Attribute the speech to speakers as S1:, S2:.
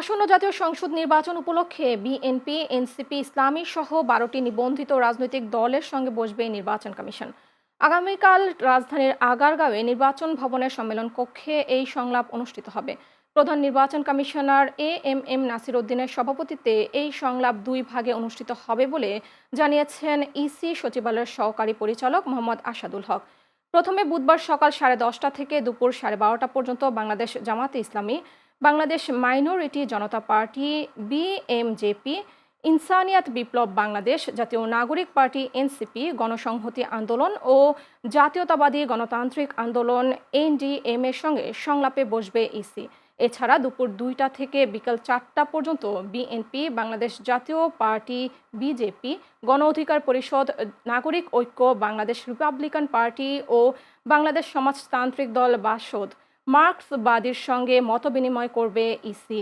S1: আসন্ন জাতীয় সংসদ নির্বাচন উপলক্ষে বিএনপি, এনসিপি, ইসলামী সহ বারোটি নিবন্ধিত রাজনৈতিক দলের সঙ্গে বসবে নির্বাচন কমিশন। আগামীকাল রাজধানীর আগারগাঁওয়ে নির্বাচন ভবনের সম্মেলন কক্ষে এই সংলাপ অনুষ্ঠিত হবে। প্রধান নির্বাচন commissioner A M M Nasir উদ্দিনের সভাপতিত্বে এই সংলাপ দুই ভাগে অনুষ্ঠিত হবে বলে জানিয়েছেন ইসি সচিবালয়ের সহকারী পরিচালক মোহাম্মদ আসাদুল হক। প্রথমে বুধবার সকাল সাড়ে দশটা থেকে দুপুর সাড়ে বারোটা পর্যন্ত Bangladesh Jamaat-e-Islami Bangladesh minority Janata party, BMJP, Insaniyat Biplob Bangladesh, Jatiya Nagorik party, NCP, গণসংহতি আন্দোলন ও জাতীয়তাবাদী গণতান্ত্রিক আন্দোলন, এনডিএম এর সঙ্গে সংলাপে বসবে ইসি। এছাড়া দুপুর দুইটা থেকে বিকাল চারটা পর্যন্ত বিএনপি, বাংলাদেশ জাতীয় পার্টি, বিজেপি, গণ অধিকার পরিষদ, নাগরিক ঐক্য, বাংলাদেশ রিপাবলিকান পার্টি ও বাংলাদেশ সমাজতান্ত্রিক দল বাসদ। মার্কসবাদীর সঙ্গে মতবিনিময় করবে ইসি।